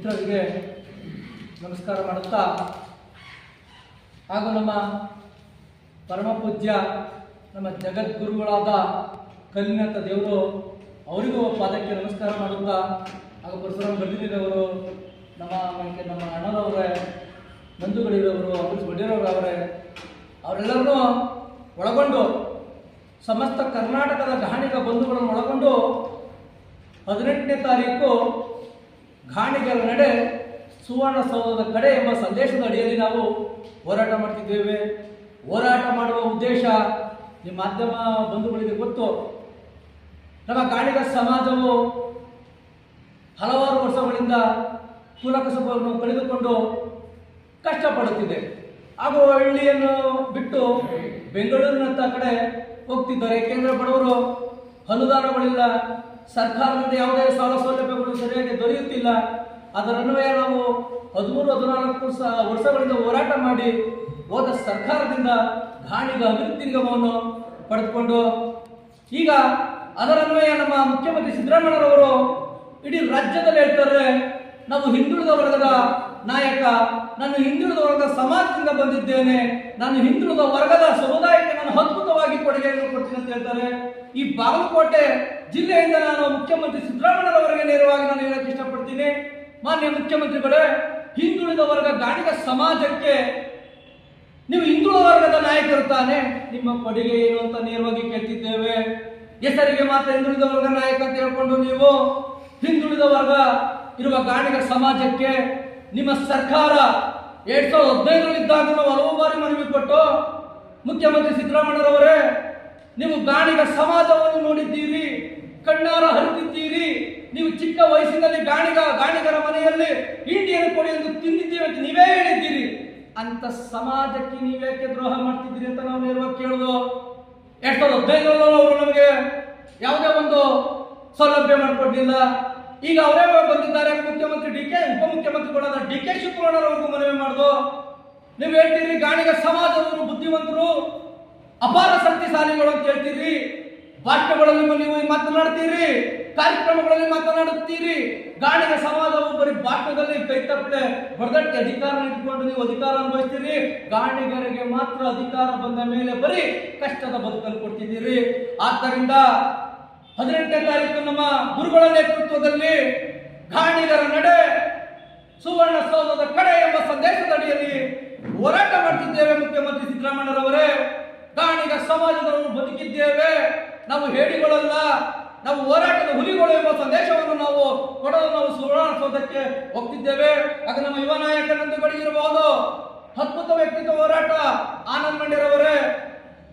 ಮಿತ್ರರಿಗೆ ನಮಸ್ಕಾರ ಮಾಡುತ್ತಾ, ಹಾಗೂ ನಮ್ಮ ಪರಮಪೂಜ್ಯ, ನಮ್ಮ ಜಗದ್ಗುರುಗಳಾದ ಕಲ್ಲಿನಂಥ ದೇವರು ಅವರಿಗೂ ಪಾದಕ್ಕೆ ನಮಸ್ಕಾರ ಮಾಡುತ್ತಾ, ಹಾಗೂ ಪರಶುರಾಮ್ ಬರ್ದಿದ್ದವರು ನಮ್ಮ ಮನೆಗೆ ನಮ್ಮ ಅಣ್ಣನವರೇ, ಬಂಧುಗಳಿರೋರು ಅವರು ವಡ್ಡಿಯರವರು ಅವರೇ, ಅವರೆಲ್ಲರನ್ನೂ ಒಳಗೊಂಡು ಸಮಸ್ತ ಕರ್ನಾಟಕದ ಗಾಣಿಗ ಬಂಧುಗಳನ್ನು ಒಳಗೊಂಡು ಹದಿನೆಂಟನೇ ತಾರೀಕು ಗಾಣಿಗರ ನಡೆ ಸುವರ್ಣಸೌಧದ ಕಡೆ ಎಂಬ ಸಂದೇಶದ ಅಡಿಯಲ್ಲಿ ನಾವು ಹೋರಾಟ ಮಾಡ್ತಿದ್ದೇವೆ. ಹೋರಾಟ ಮಾಡುವ ಉದ್ದೇಶ ನಿಮ್ಮ ಮಾಧ್ಯಮ ಬಂಧುಗಳಿಗೆ ಗೊತ್ತು. ನಮ್ಮ ಕಾಣಿಗ ಸಮಾಜವು ಹಲವಾರು ವರ್ಷಗಳಿಂದ ಕುಲಕಸಬನ್ನು ಕಳೆದುಕೊಂಡು ಕಷ್ಟಪಡುತ್ತಿದೆ. ಹಾಗೂ ಹಳ್ಳಿಯನ್ನು ಬಿಟ್ಟು ಬೆಂಗಳೂರಿನಂಥ ಕಡೆ ಹೋಗ್ತಿದ್ದಾರೆ. ಏಕೆಂದರೆ ಬಡವರು ಅನುದಾನಗಳಿಲ್ಲ. ಸರ್ಕಾರದಿಂದ ಯಾವುದೇ ಸಾಲ ಸೌಲಭ್ಯಗಳು ಸರಿಯಾಗಿ ದೊರೆಯುತ್ತಿಲ್ಲ. ಅದರನ್ವಯ ನಾವು ಹದಿಮೂರು, ಹದಿನಾಲ್ಕು ವರ್ಷಗಳಿಂದ ಹೋರಾಟ ಮಾಡಿ ಹೋದ ಸರ್ಕಾರದಿಂದ ಗಾಣಿಗ ಅಭಿವೃದ್ಧಿ ನಿಗಮವನ್ನು ಪಡೆದುಕೊಂಡು ಈಗ ಅದರನ್ವಯ ನಮ್ಮ ಮುಖ್ಯಮಂತ್ರಿ ಸಿದ್ದರಾಮಯ್ಯರವರು ಇಡೀ ರಾಜ್ಯದಲ್ಲಿ ಹೇಳ್ತಾರೆ ನಾವು ಹಿಂದುಳಿದ ವರ್ಗದ ನಾಯಕ, ನಾನು ಹಿಂದುಳಿದ ವರ್ಗದ ಸಮಾಜದಿಂದ ಬಂದಿದ್ದೇನೆ, ನಾನು ಹಿಂದುಳಿದ ವರ್ಗದ ಸಮುದಾಯಕ್ಕೆ ನಾನು ಅದ್ಭುತವಾಗಿ ಕೊಡುಗೆಯನ್ನು ಕೊಡ್ತೀನಿ ಅಂತ ಹೇಳ್ತಾರೆ. ಈ ಬಾಗಲಕೋಟೆ ಜಿಲ್ಲೆಯಿಂದ ನಾನು ಮುಖ್ಯಮಂತ್ರಿ ಸಿದ್ದರಾಮಯ್ಯರವರಿಗೆ ನೇರವಾಗಿ ನಾನು ಹೇಳಕ್ಕೆ ಇಷ್ಟಪಡ್ತೀನಿ. ಮಾನ್ಯ ಮುಖ್ಯಮಂತ್ರಿಗಳೇ, ಹಿಂದುಳಿದ ವರ್ಗ ಗಾಣಿಗ ಸಮಾಜಕ್ಕೆ ನೀವು ಹಿಂದುಳಿದ ವರ್ಗದ ನಾಯಕರು ತಾನೆ, ನಿಮ್ಮ ಕೊಡುಗೆ ಏನು ಅಂತ ನೇರವಾಗಿ ಕೇಳ್ತಿದ್ದೇವೆ. ಹೆಸರಿಗೆ ಮಾತ್ರ ಹಿಂದುಳಿದ ವರ್ಗ ನಾಯಕ ಅಂತ ಹೇಳ್ಕೊಂಡು ನೀವು ಹಿಂದುಳಿದ ವರ್ಗ ಇರುವ ಗಾಣಿಗ ಸಮಾಜಕ್ಕೆ ನಿಮ್ಮ ಸರ್ಕಾರ ಎರಡ್ ಸಾವಿರದ ಹದಿನೈದರಲ್ಲಿದ್ದಾಗ ಹಲವು ಬಾರಿ ಮನವಿ ಕೊಟ್ಟು ಮುಖ್ಯಮಂತ್ರಿ ಸಿದ್ದರಾಮಯ್ಯರವರೇ ನೀವು ಗಾಣಿಗ ಸಮಾಜವನ್ನು ನೋಡಿದ್ದೀರಿ, ಕಣ್ಣಾರ ಹರಿದಿದ್ದೀರಿ ನೀವು ಚಿಕ್ಕ ವಯಸ್ಸಿನಲ್ಲಿ ಗಾಣಿಗ ಗಾಣಿಗರ ಮನೆಯಲ್ಲಿ ಇಂಡಿಯನ್ ಎಂದು ತಿಂದಿದ್ದೀವಿ ಅಂತ ನೀವೇ ಹೇಳಿದ್ದೀರಿ. ಅಂತ ಸಮಾಜಕ್ಕೆ ನೀವೇಕೆ ದ್ರೋಹ ಮಾಡ್ತಿದ್ದೀರಿ ಅಂತ ನಾವು ನೇರವಾಗಿ ಕೇಳೋದು? ಎರಡ್ ಹದಿನೈದು ಅವರು ನಮಗೆ ಯಾವುದೇ ಒಂದು ಸೌಲಭ್ಯ ಮಾಡಿಕೊಡ್ಲಿಲ್ಲ. ಈಗ ಅವರೇ ಬಂದಿದ್ದಾರೆ, ಮುಖ್ಯಮಂತ್ರಿ ಡಿ ಕೆ ಉಪಮುಖ್ಯಮಂತ್ರಿಗಳಾದ ಡಿ ಕೆ ಶಿವಕುಮಾರವ್ರಿಗೂ ಮನವಿ ಮಾಡೋದು. ನೀವು ಹೇಳ್ತೀರಿ ಗಾಣಿಗ ಸಮಾಜದವರು ಬುದ್ಧಿವಂತರು ಅಪಾರ ಶಕ್ತಿಶಾಲಿಗಳು ಅಂತ ಹೇಳ್ತೀರಿ. ಭಾಷಣಗಳಲ್ಲಿ ನೀವು ಮಾತನಾಡ್ತೀರಿ. ಕಾರ್ಯಕ್ರಮಗಳಲ್ಲಿ ಮಾತನಾಡುತ್ತೀರಿ. ಗಾಡಿಗೆ ಸಮಾಜವು ಬರೀ ಭಾಷಣದಲ್ಲಿ ಕೈ ತಪ್ಪದೆ ಬರದಕ್ಕೆ ಅಧಿಕಾರ ಇಟ್ಕೊಂಡು ನೀವು ಅಧಿಕಾರ ಅನುಭವಿಸ್ತೀರಿ. ಗಾಣಿಗರಿಗೆ ಮಾತ್ರ ಅಧಿಕಾರ ಬಂದ ಮೇಲೆ ಬರೀ ಕಷ್ಟದ ಬದುಕನ್ನು ಕೊಡ್ತಿದ್ದೀರಿ. ಆದ್ದರಿಂದ ಹದಿನೆಂಟನೇ ತಾರೀಕು ನಮ್ಮ ಗುರುಗಳ ನೇತೃತ್ವದಲ್ಲಿ ಗಾಣಿಗರ ನಡೆ ಸುವರ್ಣ ಸೌಧದ ಕಡೆ ಎಂಬ ಸಂದೇಶದ ಅಡಿಯಲ್ಲಿ ಹೋರಾಟ ಮಾಡ್ತಿದ್ದೇವೆ ಮುಖ್ಯಮಂತ್ರಿ ಸಿದ್ದರಾಮಯ್ಯರವರೇ. ಗಾಣಿಗ ಸಮಾಜದವರು ಬದುಕಿದ್ದೇವೆ. ನಾವು ಹೇಳಿಗಳಲ್ಲ ನಾವು ಹೋರಾಟದ ಹುಲಿಗಳು ಎಂಬ ಸಂದೇಶವನ್ನು ನಾವು ಕೊಡಲು ನಾವು ಸುವರ್ಣಸೌಧಕ್ಕೆ ಹೋಗ್ತಿದ್ದೇವೆ ಆಗ ನಮ್ಮ ಯುವ ನಾಯಕನಂದು ನಂದುಗಳಿಗಿರಬಹುದು ಅದ್ಭುತ ವ್ಯಕ್ತಿತ್ವ ಹೋರಾಟ, ಆನಂದ್ ಮಂಡ್ಯರವರೇ.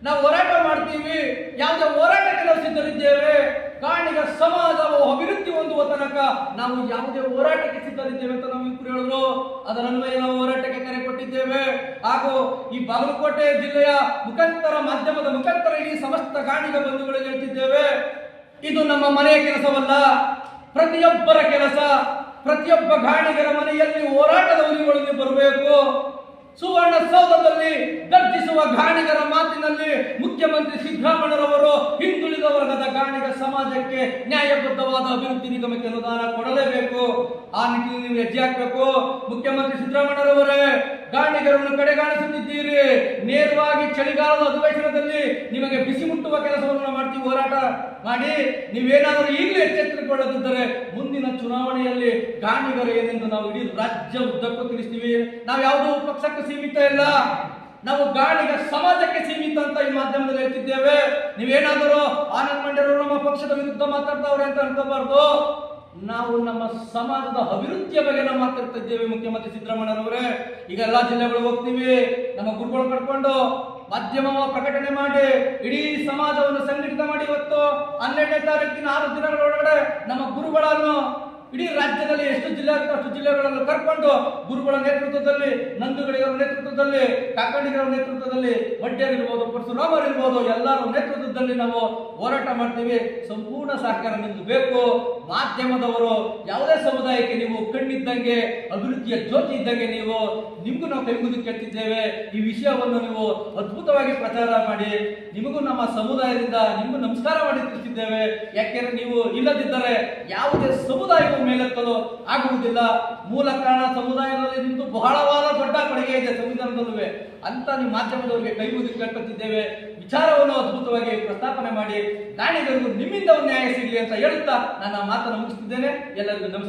ನಾವು ಹೋರಾಟ ಮಾಡ್ತೀವಿ. ಯಾವುದೇ ಹೋರಾಟಕ್ಕೆ ನಾವು ಸಿದ್ಧರಿದ್ದೇವೆ. ಗಾಣಿಗ ಸಮಾಜವು ಅಭಿವೃದ್ಧಿ ಹೊಂದುವ ತನಕ ನಾವು ಯಾವುದೇ ಹೋರಾಟಕ್ಕೆ ಸಿದ್ಧರಿದ್ದೇವೆ ಅಂತ ನಾವು ಇಬ್ಬರು ಹೇಳಿದ್ರು. ಅದರನ್ವಯ ನಾವು ಹೋರಾಟಕ್ಕೆ ಕರೆ ಕೊಟ್ಟಿದ್ದೇವೆ. ಹಾಗೂ ಈ ಬಾಗಲಕೋಟೆ ಜಿಲ್ಲೆಯ ಮುಖಾಂತರ ಮಾಧ್ಯಮದ ಮುಖಾಂತರ ಇಡೀ ಸಮಸ್ತ ಗಾಣಿಗ ಬಂಧುಗಳಿಗೆ ಹೇಳ್ತಿದ್ದೇವೆ. ಇದು ನಮ್ಮ ಮನೆಯ ಕೆಲಸವಲ್ಲ. ಪ್ರತಿಯೊಬ್ಬರ ಕೆಲಸ, ಪ್ರತಿಯೊಬ್ಬ ಗಾಣಿಗರ ಮನೆಯಲ್ಲಿ ಹೋರಾಟದ ಹುಲಿಗಳಿಗೆ ಬರಬೇಕು. ಸುವರ್ಣಸೌಧದಲ್ಲಿ ಗರ್ಜಿಸುವ ಗಾಣಿಗರ ಮಾತಿನಲ್ಲಿ ಮುಖ್ಯಮಂತ್ರಿ ಸಿದ್ದರಾಮಯ್ಯರವರು ಹಿಂದುಳಿದ ವರ್ಗದ ಗಾಣಿಗ ಸಮಾಜಕ್ಕೆ ನ್ಯಾಯಬದ್ಧವಾದ ಅಭಿವೃದ್ಧಿ ನಿಗಮಕ್ಕೆ ಅನುದಾನ ಕೊಡಲೇಬೇಕು. ಆ ನಿಟ್ಟಿನಲ್ಲಿ ನೀವು ಹೆಜ್ಜೆ ಹಾಕಬೇಕು. ಮುಖ್ಯಮಂತ್ರಿ ಸಿದ್ದರಾಮಯ್ಯರವರೇ, ಗಾಣಿಗರನ್ನು ಕಡೆಗಾಣಿಸುತ್ತಿದ್ದೀರಿ. ನೇರವಾಗಿ ಚಳಿಗಾಲದ ಅಧಿವೇಶನದಲ್ಲಿ ನಿಮಗೆ ಬಿಸಿ ಮುಟ್ಟುವ ಕೆಲಸವನ್ನು ಮಾಡ್ತೀವಿ ಮಾಡಿ ನೀವೇನಾದರೂ ಈಗಲೇ ಎಚ್ಚೆತ್ತುಕೊಳ್ಳದಿದ್ದರೆ ಮುಂದಿನ ಚುನಾವಣೆಯಲ್ಲಿ ಗಾಣಿಗರ ಏನೆಂದು ನಾವು ಇಡೀ ರಾಜ್ಯ ಉದ್ದಕ್ಕೂ ತಿಳಿಸ್ತೀವಿ. ನಾವು ಯಾವುದೋ ಪಕ್ಷಕ್ಕೆ ಸೀಮಿತ ಇಲ್ಲ. ನಾವು ಗಾಣಿಗ ಸಮಾಜಕ್ಕೆ ಸೀಮಿತ ಅಂತ ಈ ಮಾಧ್ಯಮದಲ್ಲಿ ಹೇಳ್ತಿದ್ದೇವೆ. ನೀವೇನಾದರೂ ಆನಂದ್ ಮಂಡ್ಯರು ನಮ್ಮ ಪಕ್ಷದ ವಿರುದ್ಧ ಮಾತಾಡ್ತಾವ್ರೆ ಅಂತ ಅನ್ಕೋಬಾರ್ದು. ನಾವು ನಮ್ಮ ಸಮಾಜದ ಅಭಿವೃದ್ಧಿಯ ಬಗ್ಗೆ ನಾವು ಮಾತಾಡ್ತಾ ಇದ್ದೇವೆ, ಮುಖ್ಯಮಂತ್ರಿ ಸಿದ್ದರಾಮಯ್ಯರವರೇ ಈಗ ಎಲ್ಲಾ ಜಿಲ್ಲೆಗಳು ಹೋಗ್ತೀವಿ. ನಮ್ಮ ಗುರುಗಳು ಕಟ್ಕೊಂಡು ಮಾಧ್ಯಮ ಪ್ರಕಟಣೆ ಮಾಡಿ, ಇಡೀ ಸಮಾಜವನ್ನು ಸಂಘಟಿತ ಮಾಡಿ ಹನ್ನೆರಡನೇ ತಾರೀಕಿನ ಆರು ದಿನಗಳ ಒಳಗಡೆ ನಮ್ಮ ಗುರುಗಳನ್ನು ಇಡೀ ರಾಜ್ಯದಲ್ಲಿ ಎಷ್ಟು ಜಿಲ್ಲೆ ಆಗುತ್ತೋ ಅಷ್ಟು ಜಿಲ್ಲೆಗಳನ್ನು ಕರ್ಕೊಂಡು ಗುರುಗಳ ನೇತೃತ್ವದಲ್ಲಿ, ನಂದುಗಳಿಗರ ನೇತೃತ್ವದಲ್ಲಿ, ಕಾಕಂಡಿಗರ ನೇತೃತ್ವದಲ್ಲಿ ಇರ್ಬೋದು ಎಲ್ಲರ ನೇತೃತ್ವದಲ್ಲಿ ನಾವು ಹೋರಾಟ ಮಾಡ್ತೀವಿ. ಸಂಪೂರ್ಣ ಸಹಕಾರ ನಿಮ್ದು ಬೇಕು. ಮಾಧ್ಯಮದವರು ಯಾವುದೇ ಸಮುದಾಯಕ್ಕೆ ಕಣ್ಣಿದ್ದಂಗೆ ಅಭಿವೃದ್ಧಿಯ ಜ್ಯೋತಿ ಇದ್ದಂಗೆ ನೀವು, ನಿಮಗೂ ನಾವು ಕೈ ಮುಗಿದು ಕೇಳ್ತಿದ್ದೇವೆ. ಈ ವಿಷಯವನ್ನು ನೀವು ಅದ್ಭುತವಾಗಿ ಪ್ರಚಾರ ಮಾಡಿ, ನಿಮಗೂ ನಮ್ಮ ಸಮುದಾಯದಿಂದ ನಿಮಗೂ ನಮಸ್ಕಾರ ಮಾಡಿ ತಿಳಿಸಿದ್ದೇವೆ. ಯಾಕೆಂದ್ರೆ ನೀವು ಇಲ್ಲದಿದ್ದರೆ ಯಾವುದೇ ಸಮುದಾಯವು ಮೇಲೆತ್ತಲು ಆಗುವುದಿಲ್ಲ. ಮೂಲ ಕಾರಣ ಸಮುದಾಯದಲ್ಲಿ ನಿಮ್ದು ಬಹಳವಾದ ದೊಡ್ಡ ಕೊಡುಗೆ ಇದೆ ಸಂವಿಧಾನದಲ್ಲೂ. ಅಂತ ನಿಮ್ಮ ಮಾಧ್ಯಮದವರಿಗೆ ಕೈ ಮುಗಿ ಕೇಳ್ಕೊತಿದ್ದೇವೆ. ವಿಚಾರವನ್ನು ಅದ್ಭುತವಾಗಿ ಪ್ರಸ್ತಾಪನೆ ಮಾಡಿ ದಾನಿಗಳಿಗೂ ನಿಮ್ಮಿಂದ ನ್ಯಾಯ ಸಿಗಲಿ ಅಂತ ಹೇಳುತ್ತಾ ನನ್ನ ಮಾತನ್ನು ಮುಗಿಸ್ತಿದ್ದೇನೆ. ಎಲ್ಲರಿಗೂ ನಮಸ್ಕಾರ.